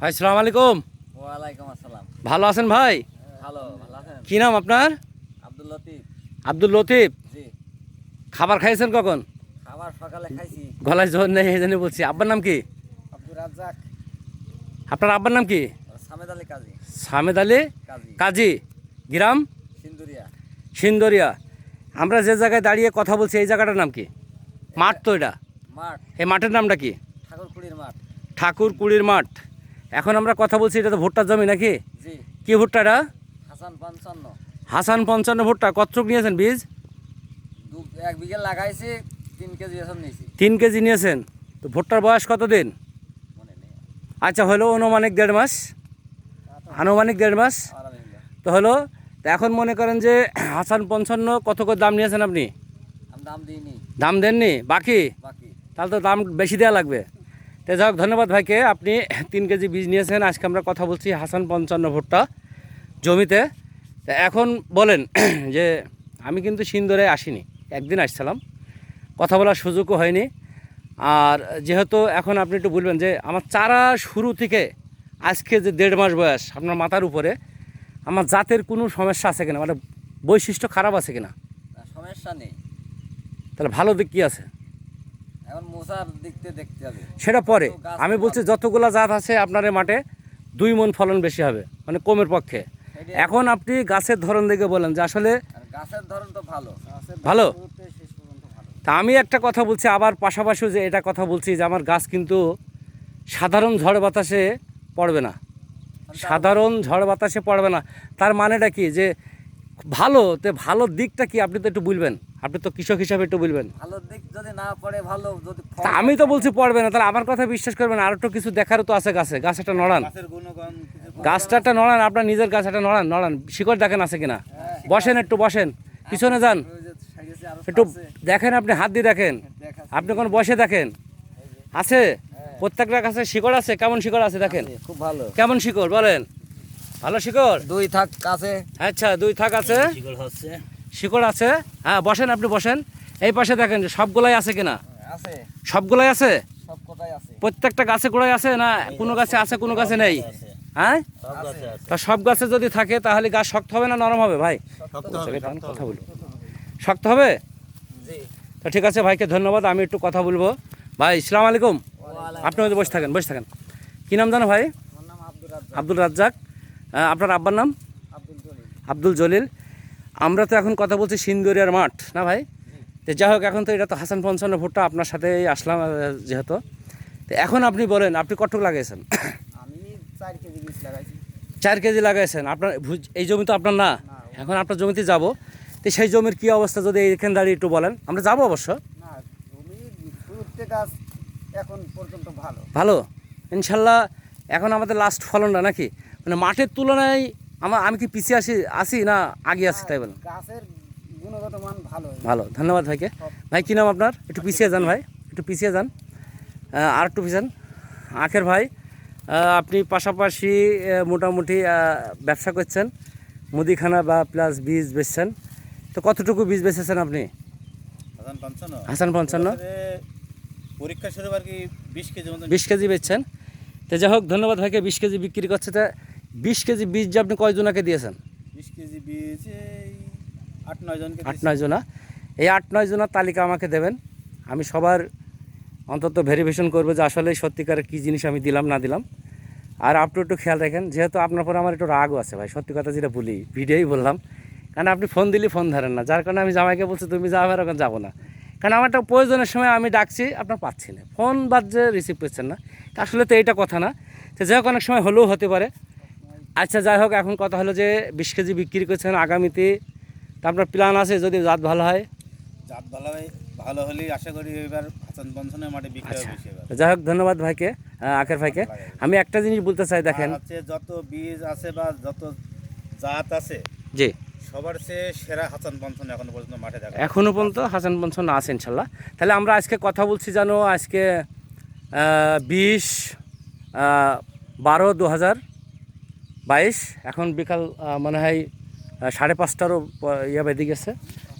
ভাই সালাম আলাইকুম। ওয়ালাইকুম আসসালাম। ভালো আছেন ভাই? ভালো ভালো আছেন? কি নাম আপনার? আব্দুল লতিফ। আব্দুল লতিফ। জি। খাবার খাইছেন কখন? খাবার সকালে খাইছি। গলায় জোর নেই এই জন্য বলছি। আব্বার নাম কি? আব্দুল রাজ্জাক। আপনার আব্বার নাম কি? সামেদ আলী কাজী। সামেদ আলী কাজী। গ্রাম? সিন্দুরিয়া। সিন্দরিয়া। আমরা যে জায়গায় দাঁড়িয়ে কথা বলছি এই জায়গাটার নাম কি? মাঠ তো এটা? মাঠ। এই মাঠের নামটা কি? ঠাকুরকুড়ির মাঠ। ঠাকুর কুড়ির মাঠ। এখন আমরা কথা বলছি এটা তো ভুট্টার জমি নাকি? কি ভুট্টা এটা? হাসান পঞ্চান্ন। হাসান পঞ্চান্ন ভুট্টা কতটুক নিয়েছেন বীজ? এক বিঘে লাগাইছি তিন কেজি নিয়েছি। তিন কেজি নিয়েছেন। তো ভুট্টার বয়স কত দিন আচ্ছা হলো অনুমানিক দেড় মাস। আনুমানিক দেড় মাস। তো হলো তো এখন মনে করেন যে হাসান পঞ্চান্ন কত করে দাম নিয়েছেন আপনি? দাম দেননি? বাকি? তাহলে তো দাম বেশি দেওয়া লাগবে। তো যাই হোক ধন্যবাদ ভাইকে। আপনি তিন কেজি বীজ নিয়েছেন আজকে আমরা কথা বলছি হাসান পঞ্চান্ন ভুট্টা জমিতে। তা এখন বলেন যে আমি কিন্তু সিন্দরে আসিনি একদিন আসছিলাম। কথা বলার সুযোগও হয়নি। আর যেহেতু এখন আপনি একটু বলবেন যে আমার চারা শুরু থেকে আজকে যে দেড় মাস বয়স আপনার মাথার উপরে আমার জাতের কোনো সমস্যা আছে কিনা? মানে বৈশিষ্ট্য খারাপ আছে কিনা? না, সমস্যা নেই। তাহলে ভালো দিক কী আছে? এখন মোসার দিকতে দেখতে হবে। সেটা পরে। আমি বলছি যতগুলা জাত আছে আপনার মাঠে দুই মন ফলন বেশি হবে মানে কমের পক্ষে। এখন আপনি গাছের ধরন দেখে বলেন যে আসলে গাছের ধরন তো ভালো। ভালো? তা আমি একটা কথা বলছি আবার পাশাপাশিও যে এটা কথা বলছি যে আমার গাছ কিন্তু সাধারণ ঝড় বাতাসে পড়বে না। সাধারণ ঝড় বাতাসে পড়বে না। তার মানেটা কি? যে ভালো তো ভালো দিকটা কি আপনি তো একটু বলবেন? আপনি তো কৃষক হিসাবে একটু বলবেন। ভালো দিক যদি না পড়ে ভালো যদি তা আমি তো বলছি পড়বে না তাহলে আমার কথা বিশ্বাস করবেন আর একটু কিছু দেখারও তো আছে গাছে গাছ একটা নড়ান গাছটা একটা নড়ান আপনার নিজের গাছ একটা নড়ান নড়ান। শিকড় দেখেন আছে কিনা? বসেন একটু বসেন। পিছনে যান। একটু দেখেন আপনি হাত দিয়ে দেখেন। আপনি কোন বসে দেখেন? আছে? প্রত্যেকটা গাছে শিকড় আছে কেমন শিকড় আছে দেখেন? খুব ভালো। কেমন শিকড় বলেন। ভালো শিকড়? দুই থাক আছে। আচ্ছা দুই থাক আছে। শিকড় আছে। হ্যাঁ বসেন আপনি বসেন। এই পাশে দেখেন যে সবগুলাই আছে কিনা? আছে। সবগুলাই আছে? সব কথাই আছে। প্রত্যেকটা গাছে গোড়ায় আছে না কোনো গাছে আছে কোনো গাছে নেই? হ্যাঁ? তা সব গাছে যদি থাকে তাহলে গাছ শক্ত হবে না নরম হবে ভাই? কথা বলব শক্ত হবে? জি। তা ঠিক আছে ভাইকে ধন্যবাদ আমি একটু কথা বলব। ভাই ইসলাম আলাইকুম। আপনি হয়তো বসে থাকেন বসে থাকেন। কী নাম জানো ভাই? আব্দুল রাজ্জাক। আপনার আব্বার নাম? আব্দুল জলিল। আব্দুল জলিল আমরা তো এখন কথা বলছি সিন্দরিয়ার মাঠ না ভাই? তো যাই হোক এখন তো এটা তো হাসান পঞ্চান্ন ভোটটা আপনার সাথে আসলাম যেহেতু। তো এখন আপনি বলেন আপনি কটক লাগাইছেন? আমি চার কেজি লাগাইছি। চার কেজি লাগাইছেন। আপনার এই জমি তো আপনার না? এখন আপনার জমিতে যাব। তো সেই জমির কী অবস্থা যদি এইখানে দাঁড়িয়ে একটু বলেন? আমরা যাব অবশ্য। এখন পর্যন্ত ভালো। ভালো? ইনশাল্লাহ এখন আমাদের লাস্ট ফলনটা নাকি? মানে মাঠের তুলনায় আমার আমি কি পিছিয়ে আসি আসি না আগে আসি তাই বলেন? গাছের গুণগত মান ভালো ভালো। ধন্যবাদ ভাইকে। ভাই কী নাম আপনার? একটু পিছিয়ে যান ভাই। একটু পিছিয়ে যান। আর একটু পিছান আখের ভাই আপনি পাশাপাশি মোটামুটি ব্যবসা করছেন। মুদিখানা বা প্লাস বীজ বেচছেন। তো কতটুকু বীজ বেচেছেন আপনি? হাসান পঞ্চান্ন। পরীক্ষা শুরু আর কি বিশ কেজি বিশ কেজি বেচছেন। তো যাই হোক ধন্যবাদ ভাইকে। বিশ কেজি বিক্রি করছে তা বিশ কেজি বীজ যে আপনি কয়জনাকে দিয়েছেন? বিশ কেজি বীজ এই আট নয় জনকে আট নয় জনা। এই আট নয় জনের তালিকা আমাকে দেবেন। আমি সবার অন্তত ভেরিফিকেশন করব যে আসলে সত্যিকারের কী জিনিস আমি দিলাম না দিলাম। আর আপনি একটু খেয়াল রাখেন যেহেতু আপনার পরে আমার একটু রাগও আছে ভাই সত্যি কথা যেটা বলি ভিডিওই বললাম। কারণ আপনি ফোন দিলে ফোন ধরেন না। যার কারণে আমি জামাইকে বলছি তুমি যাবে আর এখন যাব না। কারণ আমার একটা প্রয়োজনের সময় আমি ডাকছি আপনার পাচ্ছি না। ফোন বাদ যে রিসিভ করছেন না। আসলে তো এইটা কথা না। তো যাই অনেক সময় হলেও হতে পারে। আচ্ছা যাই হোক এখন কথা হলো যে বিশ কেজি বিক্রি করছেন আগামীতে। তা আপনার প্ল্যান আছে যদি জাত ভালো হয়? জাত ভালো হয় ভালো হলেই আশা করি এবার হাসান পঞ্চান্নের মাঠে বিক্রি হবে বেশি যাই হোক ধন্যবাদ ভাইকে আখের ভাইকে। আমি একটা জিনিস বলতে চাই দেখেন। যত বীজ আছে বা যত জাত আছে জি। সবার চেয়ে সেরা হাসান পঞ্চন এখনও পর্যন্ত মাঠে দেখা এখনও পর্যন্ত হাসান পঞ্চন আছে ইনশাল্লাহ। তাহলে আমরা আজকে কথা বলছি জানো আজকে বিশ বারো দু হাজার বাইশ এখন বিকাল মনে হয় সাড়ে পাঁচটারও ইয়ে বেঁধে গেছে।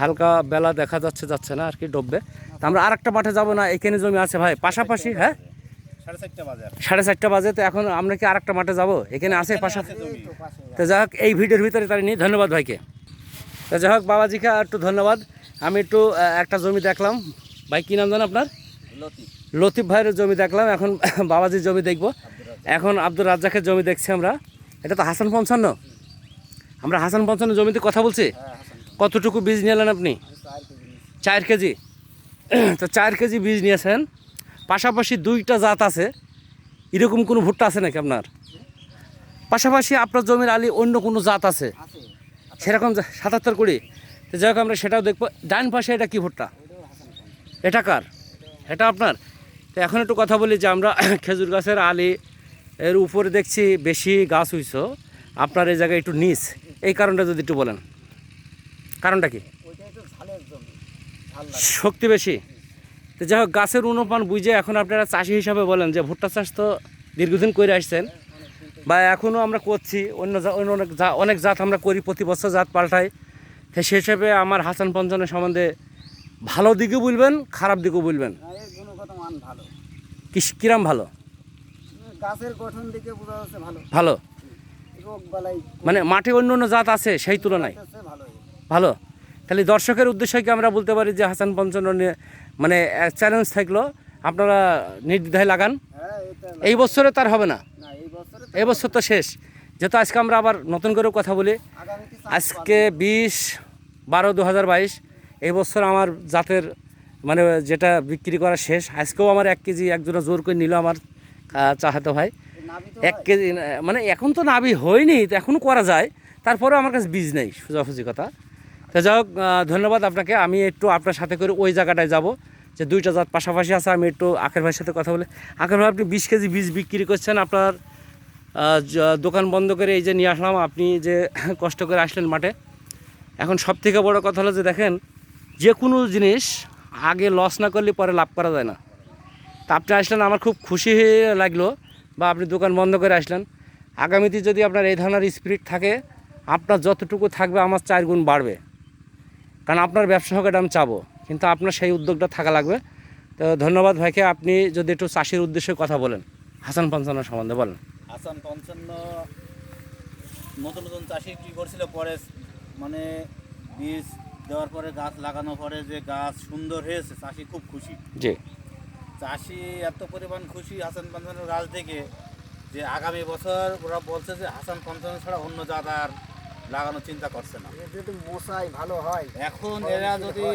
হালকা বেলা দেখা যাচ্ছে যাচ্ছে না আর কি ডুববে। তা আমরা আর একটা মাঠে যাব না এখানে জমি আছে ভাই পাশাপাশি হ্যাঁ? সাড়ে চারটা বাজে সাড়ে চারটা বাজে তো এখন আমরা কি আরেকটা মাঠে যাব? এখানে আছে এখানে পাশা আছে জমি। এই তো যাই হোক এই ভিডিওর ভিতরে তার নিয়ে ধন্যবাদ ভাইকে। তো যাই হোক বাবাজিকে একটু ধন্যবাদ। আমি একটু একটা জমি দেখলাম। ভাই কী নাম জানেন আপনার? লতিফ। লতিফ ভাইয়ের জমি দেখলাম। এখন বাবাজির জমি দেখব। এখন আব্দুর রাজ্জাকের জমি দেখছি আমরা। এটা তো হাসান পঞ্চান্ন। আমরা হাসান পঞ্চান্ন জমিতে কথা বলছি? কতটুকু বীজ নিলেন আপনি? চার কেজি। তো চার কেজি বীজ নিয়েছেন। পাশাপাশি দুইটা জাত আছে। এরকম কোনো ভুট্টা আছে নাকি আপনার? পাশাপাশি আপনার জমির আলি অন্য কোনো জাত আছে? সেরকম সাতাত্তর কুড়ি। তো যাই হোক, আমরা সেটাও দেখব। ডান পাশে এটা কি ভুট্টা? এটা কার? এটা আপনার? তো এখন একটু কথা বলি যে আমরা খেজুর গাছের আলি এর উপরে দেখছি বেশি গাছ হইছ। আপনার এই জায়গায় একটু নিচ। এই কারণটা যদি একটু বলেন। কারণটা কি? শক্তি বেশি। তো যাই হোক গাছের উন্নপান বুঝে এখন আপনারা চাষি হিসাবে বলেন যে ভুট্টা চাষ তো দীর্ঘদিন করে আসছেন। বা এখনও আমরা করছি। অন্য অনেক অনেক জাত আমরা করি প্রতি বছর জাত পাল্টাই। তো সে হিসেবে আমার হাসান পঞ্চনের সম্বন্ধে ভালো দিকে বলবেন খারাপ দিকেও বলবেন। কিরাম ভালো? গাছের গঠন দিকে বোঝা যাচ্ছে ভালো। ভালো? মানে মাঠে অন্য অন্য জাত আছে সেই তুলনায়? ভালো। তাহলে দর্শকের উদ্দেশ্যে কি আমরা বলতে পারি যে হাসান পঞ্চন নিয়ে মানে চ্যালেঞ্জ থাকল? আপনারা নির্দ্বিধায় লাগান। হ্যাঁ এই বছরে তার হবে না। এই বছরে তো শেষ। যেহেতু আজকে আমরা আবার নতুন করেও কথা বলি। আজকে বিশ বারো দু হাজার বাইশ এই বছর আমার জাতের মানে যেটা বিক্রি করা শেষ। আজকেও আমার এক কেজি একজনে জোর করে নিল আমার। চাহাতো ভাই। এক কেজি মানে এখন তো নাবি হয়নি তো এখনও করা যায়। তারপরেও আমার কাছে বীজ নেই সোজাসুজি কথা। তো যাই হোক ধন্যবাদ আপনাকে। আমি একটু আপনার সাথে করে ওই জায়গাটায় যাব যে দুইটা জাত পাশাপাশি আছে আমি একটু আখের ভাইয়ের সাথে কথা বলে। আখের ভাই আপনি বিশ কেজি বীজ বিক্রি করছেন আপনার দোকান বন্ধ করে এই যে নিয়ে আসলাম আপনি যে কষ্ট করে আসলেন মাঠে। এখন সব থেকে বড় কথা হলো যে দেখেন যে কোনো জিনিস আগে লস না করলে পরে লাভ করা যায় না। তা আপনি আসলেন আমার খুব খুশি লাগল বা আপনি দোকান বন্ধ করে আসলেন। আগামীতে যদি আপনার এই ধরনের স্পিরিট থাকে আপনার যতটুকু থাকবে আমার চার গুণ বাড়বে। কারণ আপনার ব্যবসা হোক এটা আমি চাবো কিন্তু আপনার সেই উদ্যোগটা থাকা লাগবে। তো ধন্যবাদ ভাইকে আপনি যদি একটু চাষির উদ্দেশ্যে কথা বলেন। হাসান পঞ্চান্ন সম্বন্ধে বলেন। হাসান পঞ্চান্ন নতুন নতুন চাষি কি করছিল? পরে মানে বীজ দেওয়ার পরে গাছ লাগানোর পরে যে গাছ সুন্দর হয়েছে চাষি খুব খুশি। জি। চাষি এত পরিমাণ খুশি হাসান পঞ্চানের গাছ থেকে যে আগামী বছর ওরা বলছে যে হাসান পঞ্চান্ন ছাড়া অন্য জাত আর লাগানোর চিন্তা করছে না। যদি মশাই ভালো হয় এখন এরা যদি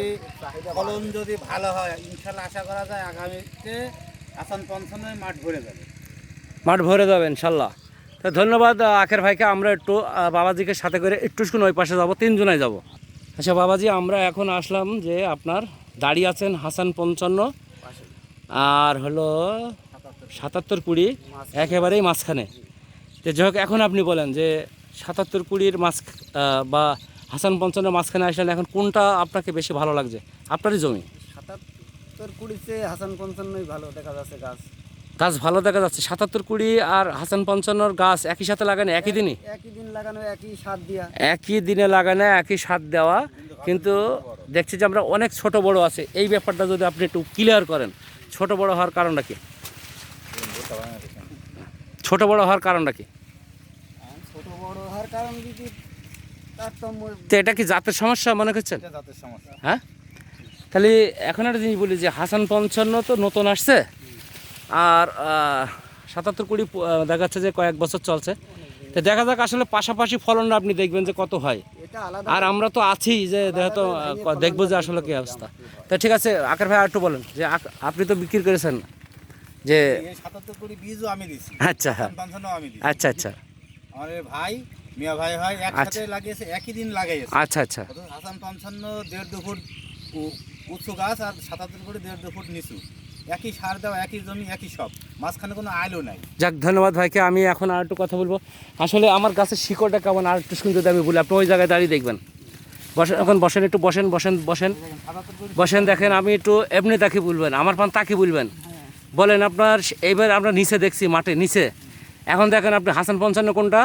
ফলন যদি ভালো হয় ইনশাল্লাহ আশা করা যায় আগামীতে হাসান পঞ্চান্নয় মাঠ ভরে যাবে। মাঠ ভরে যাবে ইনশাল্লাহ। তো ধন্যবাদ আখের ভাইকে। আমরা একটু বাবাজিকে সাথে করে একটু শুনে ওই পাশে যাব তিনজনায় যাব। আচ্ছা বাবাজি আমরা এখন আসলাম যে আপনার দাঁড়িয়ে আছেন হাসান পঞ্চান্ন। আর হলো সাতাত্তর কুড়ি একেবারেই মাঝখানে। তো যাই হোক এখন আপনি বলেন যে সাতাত্তর কুড়ির মাঝ বা হাসান পঞ্চান্ন মাঝখানে আসলেন এখন কোনটা আপনাকে বেশি ভালো লাগছে? আপনারই জমি। সাতাত্তর কুড়িতে হাসান পঞ্চান্নই ভালো দেখা যাচ্ছে গাছ। গাছ ভালো দেখা যাচ্ছে। সাতাত্তর কুড়ি আর হাসান পঞ্চান্নর গাছ একই সাথে লাগানো একই দিনই? একই দিন লাগানো একই সার দেওয়া একই দিনে লাগানো একই সার দেওয়া। কিন্তু দেখছি যে আমরা অনেক ছোট বড় আছে। এই ব্যাপারটা যদি আপনি একটু ক্লিয়ার করেন ছোট বড় হওয়ার কারণটা কি? ছোট বড় হওয়ার কারণটা কি? আর ছোট বড় হওয়ার কারণ যদি তো এটা কি জাতের সমস্যা মনে করছেন? জাতের সমস্যা। হ্যাঁ? তাহলে এখন একটা জিনিস বলি যে হাসান পঞ্চান্ন তো নতুন আসছে। আর সাতাত্তর কুড়ি প- আহ, দেখা যাচ্ছে যে কয়েক বছর চলছে। তো দেখা যাক আসলে পাশাপাশি ফলনটা আপনি দেখবেন যে কত হয়। আর আমরা তো আছি যে হয়তো দেখব যে আসলে কি অবস্থা। তা ঠিক আছে আকার ভাই আর একটু বলেন যে আপনি তো বিক্রি করেছেন যে বীজও আমি দিছি। আচ্ছা। আচ্ছা আচ্ছা। আমার ভাই মিয়া ভাই হয় একসাথে লাগিয়েছে একই দিন লাগাইছে আচ্ছা আচ্ছা। হাসান পঞ্চান্ন দেড় দু ফুট উঁচু গাছ আর সাতাত্তর কোটি দেড় দু ফুট নিচু। একই সার দেওয়া, একই জমি, একই সব। মাঝখানে কোনো আইলও নাই। যাক, ধন্যবাদ ভাইকে, আমি এখন আর একটু কথা বলব। আসলে আমার গাছের শিকড়টা কেমন, আর একটু শুনতে আমি বলি আপনি ওই জায়গায় দাঁড়িয়ে দেখবেন। বসেন, এখন বসেন, একটু বসেন বসেন বসেন। বসেন, দেখেন আমি একটু এমনি তাকে বলবেন, আমার পান তাকে বলবেন। বলেন আপনার, এইবার আমরা নিচে দেখছি, মাঠে, নিচে। এখন দেখেন আপনি, হাসান পঞ্চান্ন কোনটা?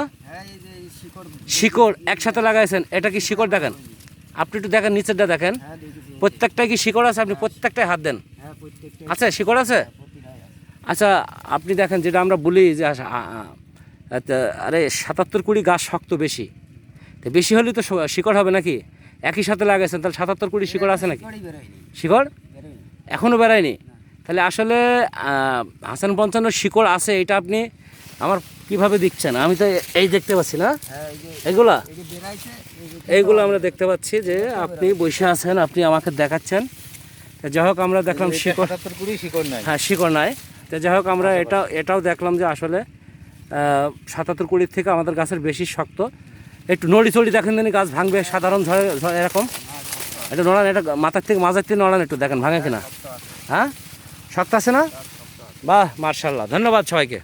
শিকড়, একসাথে লাগাইছেন, এটা কি শিকড় দেখেন? আপনি একটু দেখেন, নিচেরটা দেখেন। প্রত্যেকটাই কি শিকড় আছে? আপনি প্রত্যেকটাই হাত দেন। হ্যাঁ আছে শিকড় আছে? আচ্ছা আপনি দেখেন যেটা আমরা বলি যে আচ্ছা, আরে সাতাত্তর কুড়ি গাছ শক্ত বেশি। তো বেশি হলে তো শিকড় হবে নাকি? একই সাথে লাগাইছেন তাহলে সাতাত্তর কুড়ি শিকড় আছে নাকি? শিকড়? এখনও বেড়ায়নি তাহলে আসলে হাসান পঞ্চান্ন শিকড় আছে এটা আপনি আমার কীভাবে দেখছেন? আমি তো এই দেখতে পাচ্ছি না? হ্যাঁ এগুলা এই যে বেরাইছে এই যে এইগুলো আমরা দেখতে পাচ্ছি যে আপনি বসে আছেন আপনি আমাকে দেখাচ্ছেন। যাই হোক আমরা দেখলাম শিকড় শিকড় নাই। হ্যাঁ শিকড় নাই। তো যাই হোক আমরা এটা এটাও দেখলাম যে আসলে সাতাত্তর কুড়ির থেকে আমাদের গাছের বেশি শক্ত। একটু নড়ি চড়ি দেখেন জানি গাছ ভাঙবে সাধারণ ঝড়ে ঝড় এরকম। এটা নড়ান এটা মাথার থেকে মাজার থেকে নড়ান একটু দেখেন ভাঙে কিনা। হ্যাঁ? শক্ত আছে না? বাহ মার্শাল্লাহ। ধন্যবাদ সবাইকে।